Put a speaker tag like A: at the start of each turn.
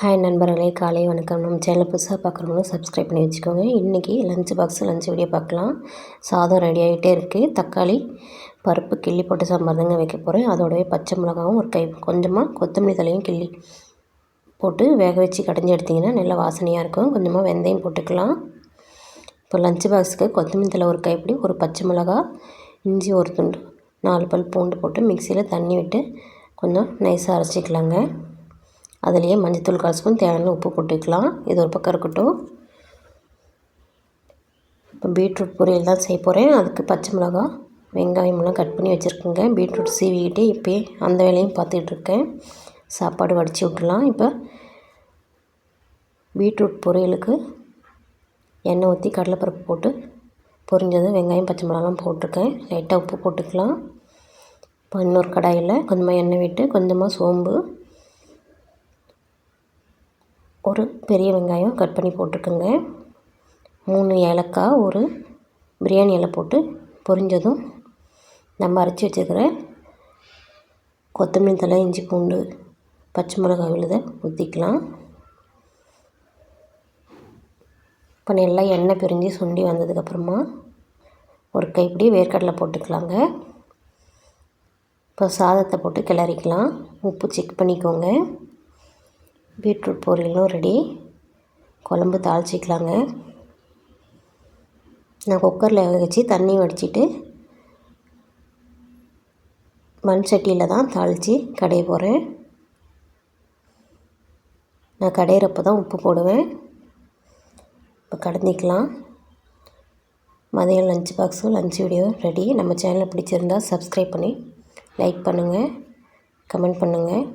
A: Hi நண்பர்களே. காலை வணக்கம். நம்ம சேனல் புதுசாக பார்க்குறவங்க சப்ஸ்கிரைப் பண்ணி வச்சுக்கோங்க. இன்றைக்கி லஞ்ச் பாக்ஸ் லஞ்ச் வீடியோ பார்க்கலாம். சாதம் ரெடி ஆகிட்டே இருக்குது தக்காளி பருப்பு கிள்ளி போட்டு சாம்பார் தாங்க வைக்க போகிறேன் அதோடவே பச்சை மிளகாவும் ஒரு கை கொஞ்சமாக கொத்தமல்லி தலையும் கிள்ளி போட்டு வேக வச்சு கடைஞ்சி எடுத்திங்கன்னா நல்லா வாசனையாக இருக்கும். கொஞ்சமாக வெந்தயம் போட்டுக்கலாம். இப்போ லஞ்ச் பாக்ஸுக்கு கொத்தமல்லி தலை ஒரு கைப்பிடி ஒரு பச்சை மிளகா இஞ்சி ஒரு துண்டு நாலு பல் பூண்டு போட்டு மிக்சியில் தண்ணி விட்டு கொஞ்சம் நைஸாக அரைச்சிக்கலாங்க. அதுலேயே மஞ்சத்தூள் கால் ஸ்பூன் தேவையான உப்பு போட்டுக்கலாம். இது ஒரு பக்கம் இருக்கட்டும். இப்போ பீட்ரூட் பொரியல் தான் செய்ய போகிறேன் அதுக்கு பச்சை மிளகா வெங்காயமெல்லாம் கட் பண்ணி வச்சுருக்கேங்க. பீட்ரூட் சீவிக்கிட்டு இப்போயே அந்த வேலையும் பார்த்துட்ருக்கேன் சாப்பாடு வடித்து விட்டுலாம் இப்போ பீட்ரூட் பொரியலுக்கு எண்ணெய் ஊற்றி கடலைப்பருப்பு போட்டு பொரிஞ்சதும் வெங்காயம் பச்சை மிளகாலாம் போட்டிருக்கேன். லைட்டாக உப்பு போட்டுக்கலாம். இப்போ இன்னொரு கடாயில் கொஞ்சமாக எண்ணெய் விட்டு கொஞ்சமாக சோம்பு ஒரு பெரிய வெங்காயம் கட் பண்ணி போட்டுக்கோங்க மூணு ஏலக்காய் ஒரு பிரியாணி இலை போட்டு பொரிஞ்சதும் நம்ம அரைச்சி வச்சுருக்கிற கொத்தமல்லி தலை இஞ்சி பூண்டு பச்சை மிளகாய் விழுத ஊற்றிக்கலாம் இப்போ நல்லா எண்ணெய் பிரிஞ்சு சுண்டி வந்ததுக்கப்புறமா ஒரு கைப்பிடி வேர்க்கடலை போட்டுக்கலாங்க. இப்போ சாதத்தை போட்டு கிளறிக்கலாம். உப்பு செக் பண்ணிக்கோங்க. பீட்ரூட் பொரியலும் ரெடி. குழம்பு தாளிச்சிக்கலாங்க. நான் குக்கரில் வேக வச்சு தண்ணி வடிச்சிட்டு மண் சட்டியில் தான் தாளித்து கடைய போகிறேன் நான் கடையிறப்போ தான் உப்பு போடுவேன். இப்போ கடந்திக்கலாம். மதியம் லஞ்ச் பாக்ஸும் லஞ்ச் வீடியோ ரெடி நம்ம சேனலை பிடிச்சிருந்தால் சப்ஸ்கிரைப் பண்ணி லைக் பண்ணுங்கள் கமெண்ட் பண்ணுங்கள்